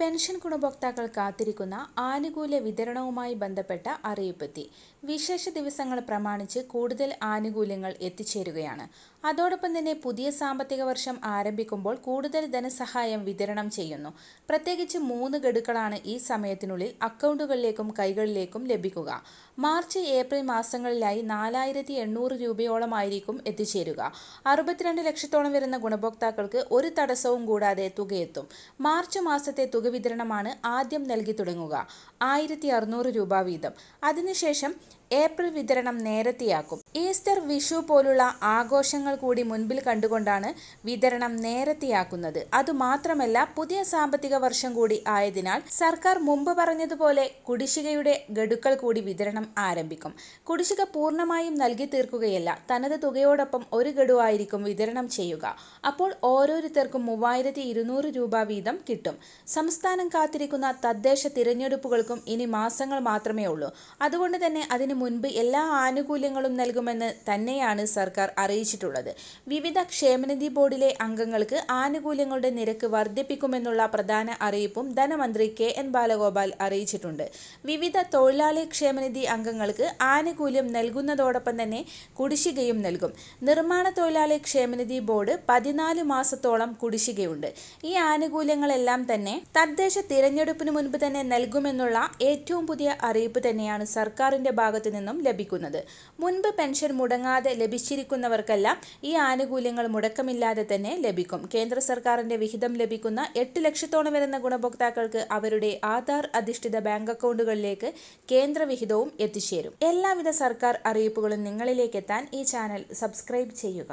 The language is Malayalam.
പെൻഷൻ ഗുണഭോക്താക്കൾ കാത്തിരിക്കുന്ന ആനുകൂല്യ വിതരണവുമായി ബന്ധപ്പെട്ട അറിയിപ്പെത്തി. വിശേഷ ദിവസങ്ങൾ പ്രമാണിച്ച് കൂടുതൽ ആനുകൂല്യങ്ങൾ എത്തിച്ചേരുകയാണ്. അതോടൊപ്പം തന്നെ പുതിയ സാമ്പത്തിക വർഷം ആരംഭിക്കുമ്പോൾ കൂടുതൽ ധനസഹായം വിതരണം ചെയ്യുന്നു. പ്രത്യേകിച്ച് മൂന്ന് ഗഡുക്കളാണ് ഈ സമയത്തിനുള്ളിൽ അക്കൗണ്ടുകളിലേക്കും കൈകളിലേക്കും ലഭിക്കുക. മാർച്ച് ഏപ്രിൽ മാസങ്ങളിലായി നാലായിരത്തി എണ്ണൂറ് രൂപയോളമായിരിക്കും എത്തിച്ചേരുക. അറുപത്തിരണ്ട് ലക്ഷത്തോളം വരുന്ന ഗുണഭോക്താക്കൾക്ക് ഒരു തടസ്സവും കൂടാതെ തുകയെത്തും. മാർച്ച് മാസത്തെ തുക വിതരണമാണ് ആദ്യം നൽകി തുടങ്ങുക. ആയിരത്തി അറുന്നൂറ് രൂപ വീതം. അതിനുശേഷം ഏപ്രിൽ വിതരണം നേരത്തെയാക്കും. ഈസ്റ്റർ വിഷു പോലുള്ള ആഘോഷങ്ങൾ കൂടി മുൻപിൽ കണ്ടുകൊണ്ടാണ് വിതരണം നേരത്തെയാക്കുന്നത്. അതുമാത്രമല്ല പുതിയ സാമ്പത്തിക വർഷം കൂടി ആയതിനാൽ സർക്കാർ മുമ്പ് പറഞ്ഞതുപോലെ കുടിശ്ശികയുടെ ഗഡുക്കൾ കൂടി വിതരണം ആരംഭിക്കും. കുടിശ്ശിക പൂർണമായും നൽകി തീർക്കുകയല്ല തനത് തുകയോടൊപ്പം ഒരു ഗഡു ആയിരിക്കും വിതരണം ചെയ്യുക. അപ്പോൾ ഓരോരുത്തർക്കും മൂവായിരത്തി ഇരുന്നൂറ് രൂപ വീതം കിട്ടും. സംസ്ഥാനം കാത്തിരിക്കുന്ന തദ്ദേശ തിരഞ്ഞെടുപ്പുകൾക്കും ഇനി മാസങ്ങൾ മാത്രമേ ഉള്ളൂ. അതുകൊണ്ട് തന്നെ അതിനു മുൻപ് എല്ലാ ആനുകൂല്യങ്ങളും നൽകുമെന്ന് തന്നെയാണ് സർക്കാർ അറിയിച്ചിട്ടുള്ളത്. വിവിധ ക്ഷേമനിധി ബോർഡിലെ അംഗങ്ങൾക്ക് ആനുകൂല്യങ്ങളുടെ നിരക്ക് വർദ്ധിപ്പിക്കുമെന്നുള്ള പ്രധാന അറിയിപ്പും ധനമന്ത്രി കെ എൻ ബാലഗോപാൽ അറിയിച്ചിട്ടുണ്ട്. വിവിധ തൊഴിലാളി ക്ഷേമനിധി അംഗങ്ങൾക്ക് ആനുകൂല്യം നൽകുന്നതോടൊപ്പം തന്നെ കുടിശ്ശികയും നൽകും. നിർമ്മാണ തൊഴിലാളി ക്ഷേമനിധി ബോർഡ് പതിനാല് മാസത്തോളം കുടിശ്ശികയുണ്ട്. ഈ ആനുകൂല്യങ്ങളെല്ലാം തന്നെ തദ്ദേശ തിരഞ്ഞെടുപ്പിന് മുൻപ് തന്നെ നൽകുമെന്നുള്ള ഏറ്റവും പുതിയ അറിയിപ്പ് തന്നെയാണ് സർക്കാരിന്റെ ഭാഗത്തു നിന്നും ലഭിക്കുന്നത്. മുൻപ് പെൻഷൻ മുടങ്ങാതെ ലഭിച്ചിരിക്കുന്നവർക്കെല്ലാം ഈ ആനുകൂല്യങ്ങൾ മുടക്കമില്ലാതെ തന്നെ ലഭിക്കും. കേന്ദ്ര സർക്കാരിന്റെ വിഹിതം ലഭിക്കുന്ന എട്ട് ലക്ഷത്തോളം വരുന്ന ഗുണഭോക്താക്കൾക്ക് അവരുടെ ആധാർ അധിഷ്ഠിത ബാങ്ക് അക്കൗണ്ടുകളിലേക്ക് കേന്ദ്ര വിഹിതവും എത്തിച്ചേരും. എല്ലാവിധ സർക്കാർ അറിയിപ്പുകളും നിങ്ങളിലേക്ക് എത്താൻ ഈ ചാനൽ സബ്സ്ക്രൈബ് ചെയ്യുക.